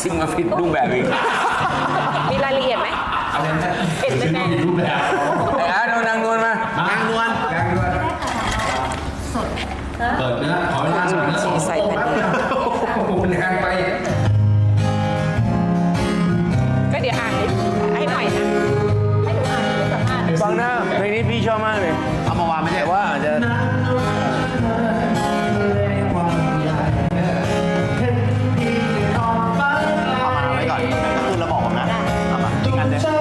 ซิ่งมาฟิดรูปแบบอีก มีรายละเอียดไหม อะไรเห็นมแม่ ผิดรูปแบบ 안 돼.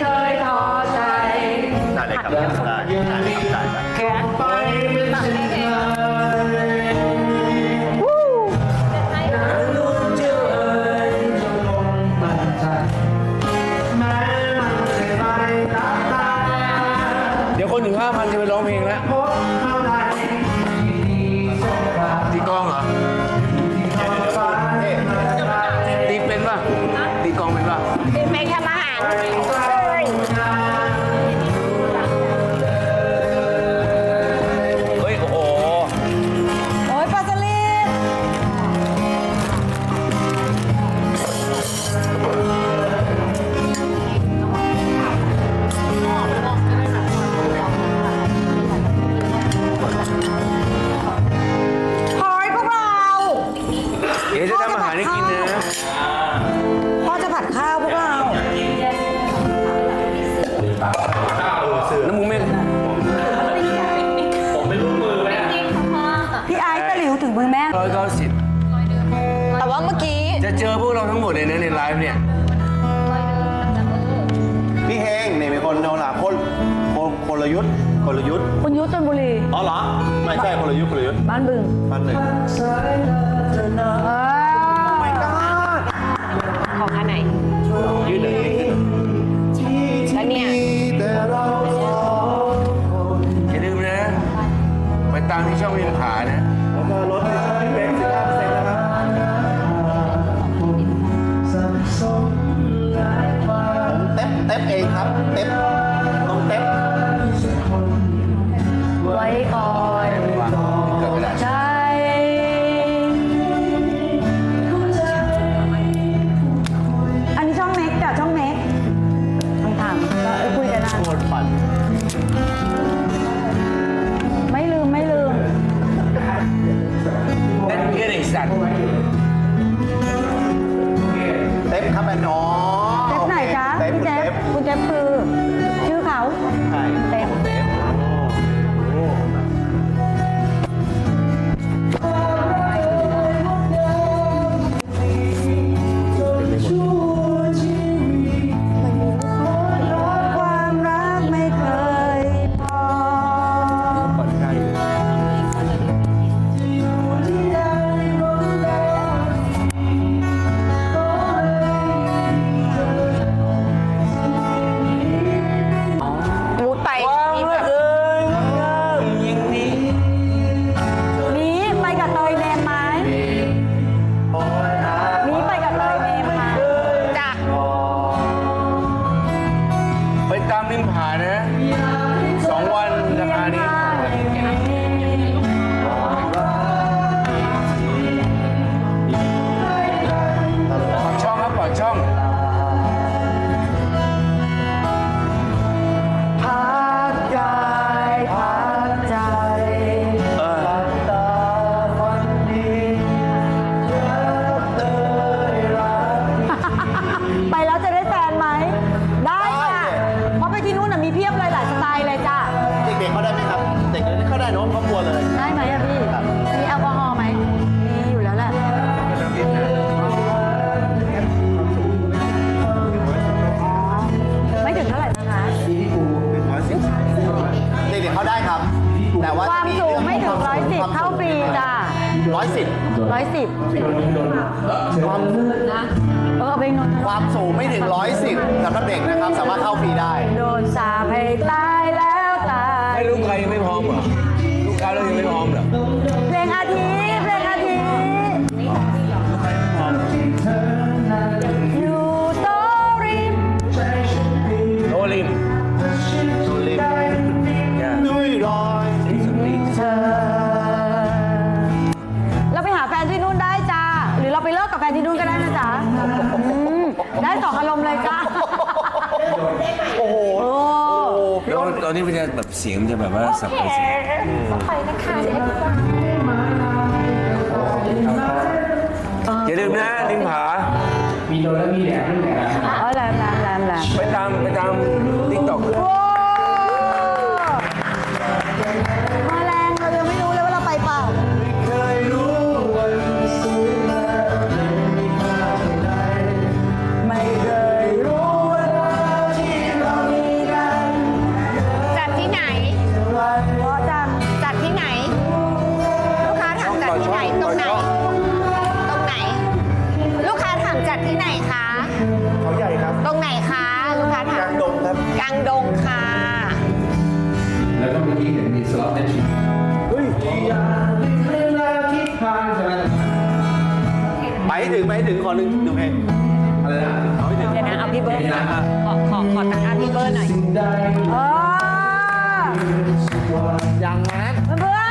เคยท้อใจ ได้เลยครับได้ 190 แต่ว่าเมื่อกี้ จะเจอพวกเราทั้งหมดในเนะในไลฟ์เนี่ย พี่เฮงเนี่เป็นคนโดาหลาคนคนกลยุทธ์กลยุทธ์คนยุทธ์ชนบุรี อ๋อเหรอ ไม่ใช่กลยุทธ์กลยุทธ์บ้านบึงมันบึงของอันไหน ยื่งนิดนึแล้วเนี่ย อย่าลืมนะ ไปตามที่ช่องวิมผานะิบเข้าฟรีจ้ะร้อยสิบร้อยสิบความเออเอาไปนอนความสูงไม่ถึงร้อยสิบสำหรับเด็กนะครับ สามารถเข้าฟรีได้ โดนสาปให้ตายแล้วตาย ให้ลูกใครยังไม่พร้อมเหรอลูกค้าเรายังไม่พร้อมเหรอ นที่นู่นได้จ้าหรือเราไปเลิกกับแฟนที่นู่นก็ได้นะจ๊ะได้สองอารมณ์เลยจ้า โอ้โหแล้วตอนนี้มันจะแบบเสียงจะแบบว่าสับไปสับไปนะคะเดี๋ยวอย่าลืมนะลิงผา มีโดนแล้วมีแดดด้วย ขอขอทางด้านพี่เบิร์ดหน่อยเอออยัางนั้นเพื่อน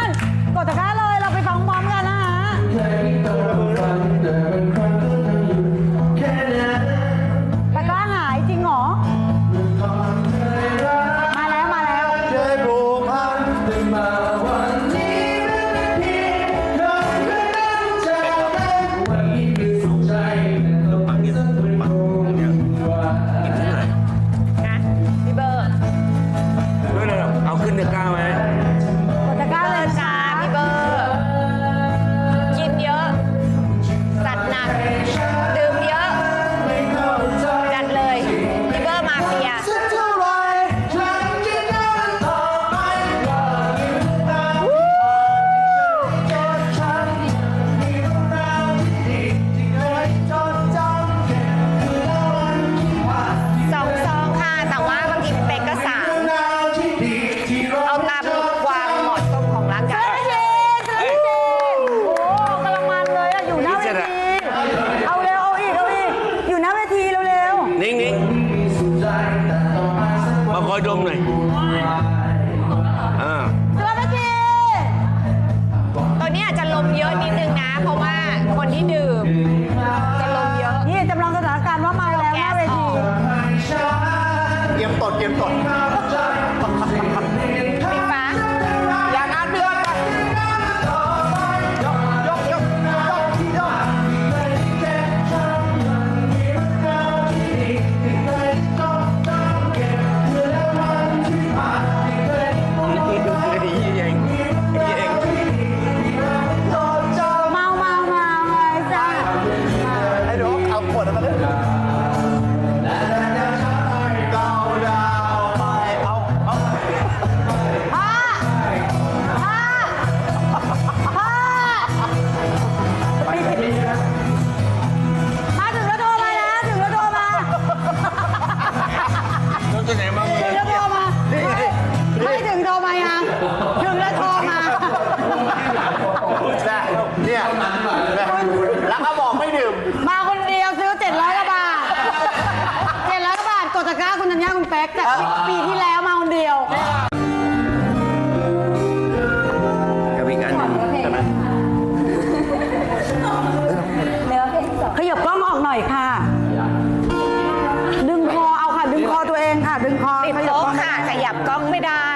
งค่ะ ดึงคอติดขยับโต๊ะกล้องค่ะ ขยับกล้องไม่ได้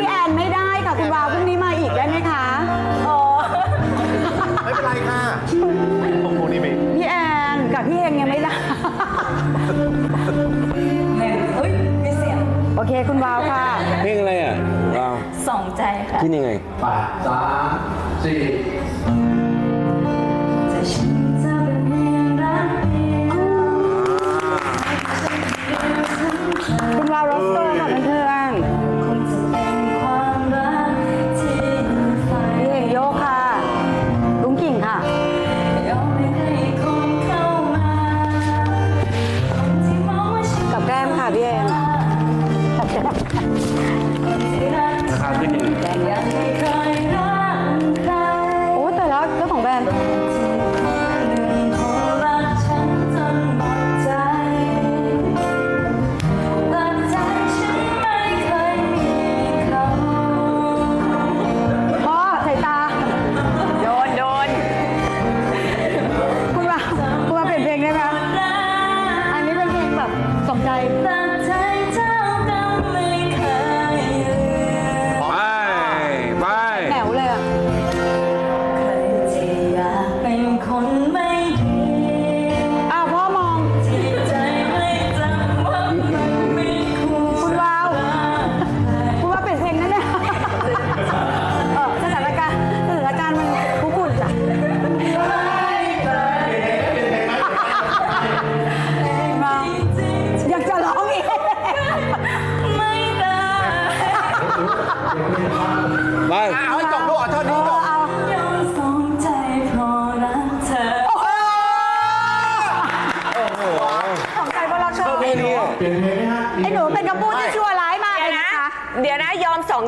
พี่แอนไม่ได้ค่ะ คุณวาวพรุ่งนี้มาอีกได้ไหมคะอ๋อไม่เป็นไรค่ะผมโงนี่ไม่พี่แอนกับพี่เองยังไม่ได้แม่เฮ้ยมีเสียงโอเคคุณวาวค่ะเพลงอะไรอะวาวสองใจค่ะขึ้ยังไงแปดสามสี่ Claro, esto.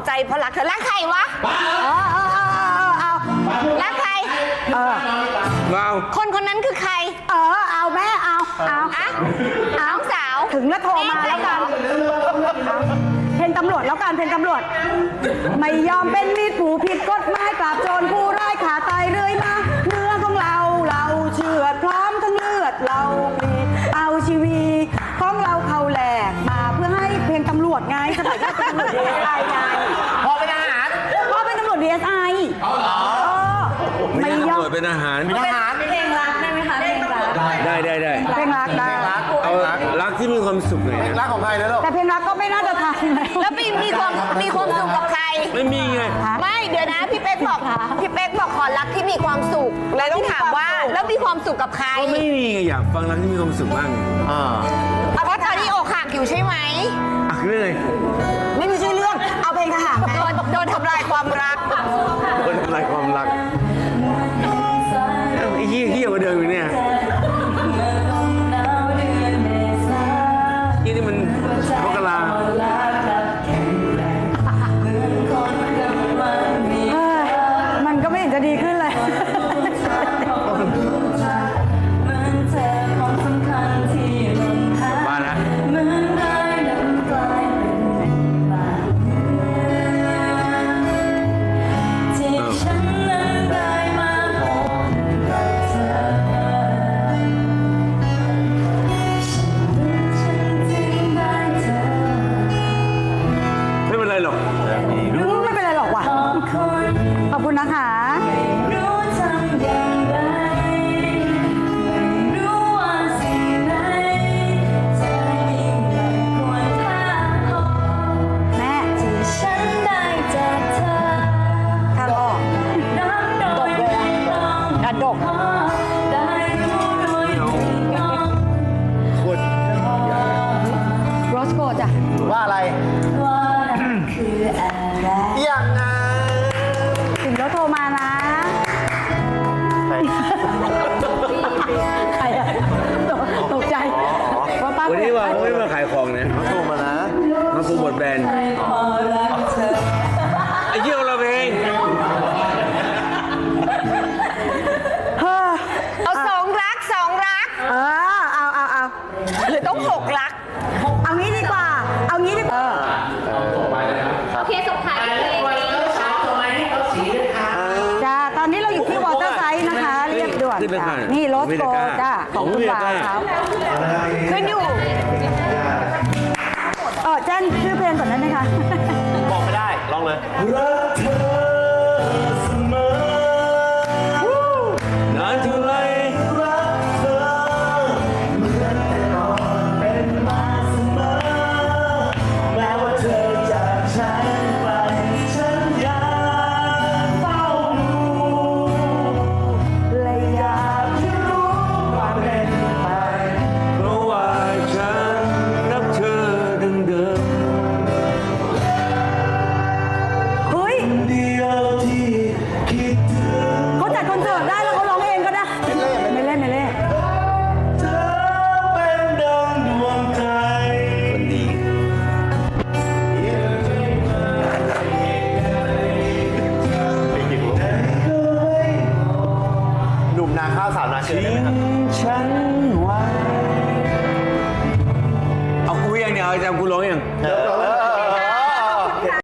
ใจเพราะรักเธอรักใครวะเอาเอาเอาเอารักใคร เออ ว้าคนคนนั้นคือใครเออ เอาแม่เอาเอาอะน้องสาวถึงแล้วโทรมาแล้วกันเอาพนตำรวจแล้วกันเพนตำรวจ ไม่ยอมเป็นมีดผูผิดกฎหมายปราบโจรผู้ แต่เพียงรักก็ไม่น่าจะทันแล้วมีมีความมีความสุขกับใคร ไม่มีไง ไม่เดี๋ยวนะ พี่เป๊กบอกพี่เป๊กบอกขอรักที่มีความสุขแล้วต้องถามว่าแล้วมีความสุขกับใครก็ไม่มีไงอยากฟังรักที่มีความสุขบ้างอ่าเาเพราะตอนนี้อกหักอยู่ใช่ไหมอะเรื่องไม่ใช่เรื่องเอาเพลงทหารโดนโดนทำลายความรัก 啊 ขึ้นอยู่เออแจ้งชื่อเพลงก่อนได้ไหมคะ บอกไม่ได้ ลองเลย เริ่